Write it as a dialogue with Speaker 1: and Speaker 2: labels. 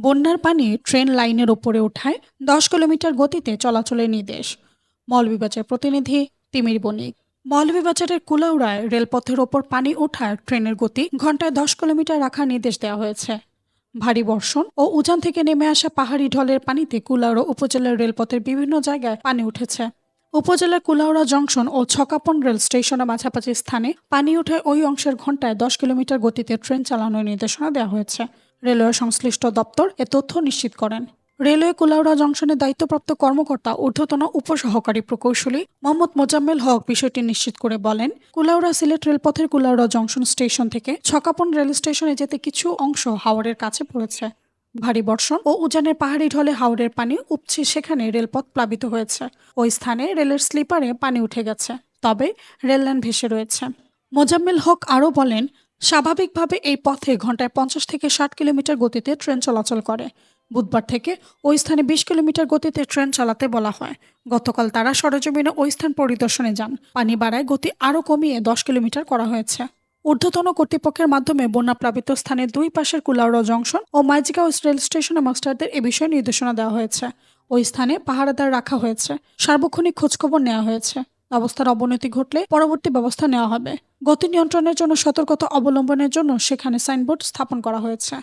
Speaker 1: বন্যার পানি ট্রেন লাইনের ওপরে ওঠায় দশ কিলোমিটার গতিতে চলাচলের নির্দেশ। মৌলভীবাজার প্রতিনিধি তিমির বণিক। মৌলভীবাজারের কুলাউড়ায় রেলপথের ওপর পানি ওঠায় ট্রেনের গতি ঘন্টায় দশ কিলোমিটার রাখার নির্দেশ দেওয়া হয়েছে। ভারী বর্ষণ ও উজান থেকে নেমে আসা পাহাড়ি ঢলের পানিতে কুলাউড়া উপজেলার রেলপথের বিভিন্ন জায়গায় পানি উঠেছে। উপজেলার কুলাউড়া জংশন ও ছকাপন রেল স্টেশনের মাঝামাঝি স্থানে পানি ওঠায় ওই অংশের ঘন্টায় দশ কিলোমিটার গতিতে ট্রেন চালানোর নির্দেশনা দেওয়া হয়েছে। রেলওয়ে সংশ্লিষ্ট দপ্তর এ তথ্য নিশ্চিত করেন। রেলওয়ে কুলাউড়া জংশনের দায়িত্বপ্রাপ্ত কর্মকর্তা, ঊর্ধ্বতন উপসহকারী প্রকৌশলী মোহাম্মদ মোজাম্মেল হক বিষয়টি নিশ্চিত করে বলেন, কুলাউড়া সিলেট রেলপথের কুলাউড়া জংশন স্টেশন থেকে ছকাপন রেল স্টেশনে যেতে কিছু অংশ হাওড়ের কাছে পড়েছে। ভারী বর্ষণ ও উজানের পাহাড়ি ঢলে হাওড়ের পানি উপচে সেখানে রেলপথ প্লাবিত হয়েছে। ওই স্থানে রেলের স্লিপারে পানি উঠে গেছে, তবে রেললাইন ভেসে রয়েছে। মোজাম্মেল হক আরও বলেন স্বাভাবিকভাবে এই পথে ঘন্টায় পঞ্চাশ থেকে ষাট কিলোমিটার গতিতে ট্রেন চলাচল করে। বুধবার থেকে ওই স্থানে বিশ কিলোমিটার গতিতে ট্রেন চালাতে বলা হয়। গতকাল তারা সরেজমিনে ওই স্থান পরিদর্শনে যান। পানি বাড়ায় গতি আরও কমিয়ে দশ কিলোমিটার করা হয়েছে। ঊর্ধ্বতন কর্তৃপক্ষের মাধ্যমে বন্যাপ্লাবিত স্থানে দুই পাশের কুলাউড়া জংশন ও মাইজিগাঁও রেল স্টেশনের মাস্টারদের এ বিষয়ে নির্দেশনা দেওয়া হয়েছে। ওই স্থানে পাহারাদার রাখা হয়েছে। সার্বক্ষণিক খোঁজখবর নেওয়া হয়েছে। অবস্থার অবনতি ঘটলে পরবর্তী ব্যবস্থা নেওয়া হবে। গতি নিয়ন্ত্রণের জন্য সতর্কতা অবলম্বনের জন্য সেখানে সাইনবোর্ড স্থাপন করা হয়েছে।